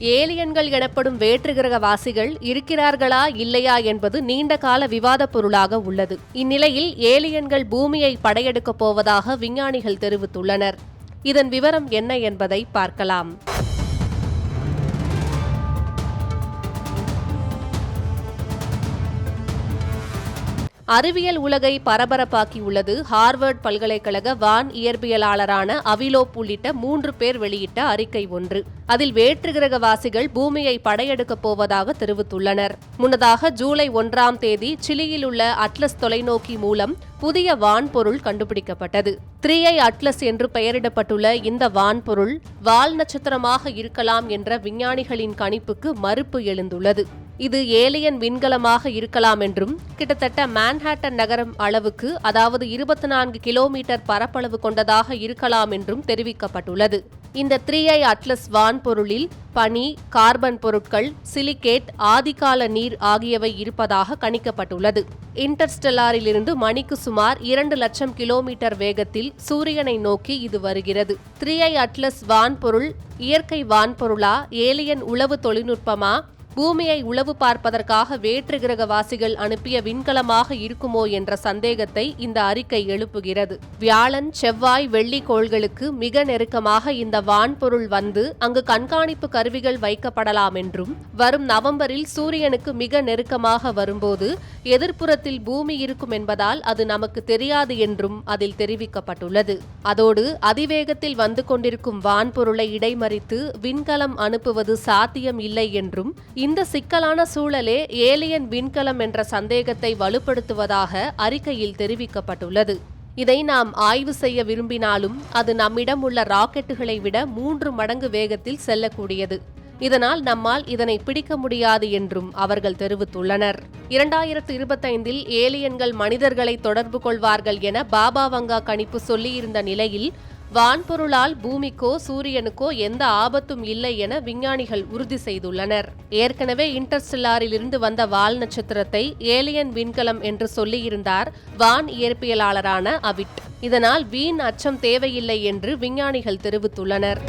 ஏலியன்கள் எனப்படும் வேற்று கிரகவாசிகள் இருக்கிறார்களா இல்லையா என்பது நீண்ட கால விவாதப் பொருளாக உள்ளது. இந்நிலையில் ஏலியன்கள் பூமியை படையெடுக்கப் போவதாக விஞ்ஞானிகள் தெரிவித்துள்ளனர். இதன் விவரம் என்ன என்பதை பார்க்கலாம். அறிவியல் உலகை பரபரப்பாக்கியுள்ளது. ஹார்வர்ட் பல்கலைக்கழக வான் இயற்பியலாளரான அவிலோப் உள்ளிட்ட மூன்று பேர் வெளியிட்ட அறிக்கை ஒன்று. அதில் வேற்று கிரகவாசிகள் பூமியை படையெடுக்கப் போவதாக தெரிவித்துள்ளனர். முன்னதாக ஜூலை ஒன்றாம் தேதி சிலியில் உள்ள அட்லஸ் தொலைநோக்கி மூலம் புதிய வான்பொருள் கண்டுபிடிக்கப்பட்டது. த்ரீ ஐ அட்லஸ் என்று பெயரிடப்பட்டுள்ள இந்த வான்பொருள் வால் நட்சத்திரமாக இருக்கலாம் என்ற விஞ்ஞானிகளின் கணிப்புக்கு மறுப்பு எழுந்துள்ளது. இது ஏலியன் விண்கலமாக இருக்கலாம் என்றும் கிட்டத்தட்ட மேன்ஹாட்டன் நகரம் அளவுக்கு அதாவது இருபத்தி நான்கு கிலோமீட்டர் பரப்பளவு கொண்டதாக இருக்கலாம் என்றும் தெரிவிக்கப்பட்டுள்ளது. இந்த த்ரீ ஐ அட்லஸ் வான்பொருளில் பனி கார்பன் பொருட்கள் சிலிகேட் ஆதிகால நீர் ஆகியவை இருப்பதாக கணிக்கப்பட்டுள்ளது. இன்டர்ஸ்டெல்லாரிலிருந்து மணிக்கு சுமார் இரண்டு லட்சம் கிலோமீட்டர் வேகத்தில் சூரியனை நோக்கி இது வருகிறது. த்ரீ ஐ அட்லஸ் வான்பொருள் இயற்கை வான்பொருளா ஏலியன் உளவு தொழில்நுட்பமா பூமியை உளவு பார்ப்பதற்காக வேற்று கிரகவாசிகள் அனுப்பிய விண்கலமாக இருக்குமோ என்ற சந்தேகத்தை இந்த அறிக்கை எழுப்புகிறது. வியாழன் செவ்வாய் வெள்ளி கோள்களுக்கு மிக நெருக்கமாக இந்த வான்பொருள் வந்து அங்கு கண்காணிப்பு கருவிகள் வைக்கப்படலாம் என்றும் வரும் நவம்பரில் சூரியனுக்கு மிக நெருக்கமாக வரும்போது எதிர்ப்புறத்தில் பூமி இருக்கும் என்பதால் அது நமக்கு தெரியாது என்றும் அதில் தெரிவிக்கப்பட்டுள்ளது. அதோடு அதிவேகத்தில் வந்து கொண்டிருக்கும் வான்பொருளை இடைமறித்து விண்கலம் அனுப்புவது சாத்தியம் இல்லை என்றும் இந்த சிக்கலான சூழலே ஏலியன் விண்கலம் என்ற சந்தேகத்தை வலுப்படுத்துவதாக அறிக்கையில் தெரிவிக்கப்பட்டுள்ளது. இதை நாம் ஆய்வு செய்ய விரும்பினாலும் அது நம்மிடம் உள்ள ராக்கெட்டுகளை விட மூன்று மடங்கு வேகத்தில் செல்லக்கூடியது. இதனால் நம்மால் இதனை பிடிக்க முடியாது என்றும் அவர்கள் தெரிவித்துள்ளனர். இரண்டாயிரத்து இருபத்தைந்தில் ஏலியன்கள் மனிதர்களை தொடர்பு கொள்வார்கள் என பாபா வங்கா கணிப்பு சொல்லியிருந்த நிலையில் வான்பொருளால் பூமிக்கோ சூரியனுக்கோ எந்த ஆபத்தும் இல்லை என விஞ்ஞானிகள் உறுதி செய்துள்ளனர். ஏற்கனவே இன்டர்ஸ்டெல்லாரில் இருந்து வந்த வால் நட்சத்திரத்தை ஏலியன் விண்கலம் என்று சொல்லியிருந்தார் வான் இயற்பியலாளரான அவிட். இதனால் வீண் அச்சம் தேவையில்லை என்று விஞ்ஞானிகள் தெரிவித்துள்ளனர்.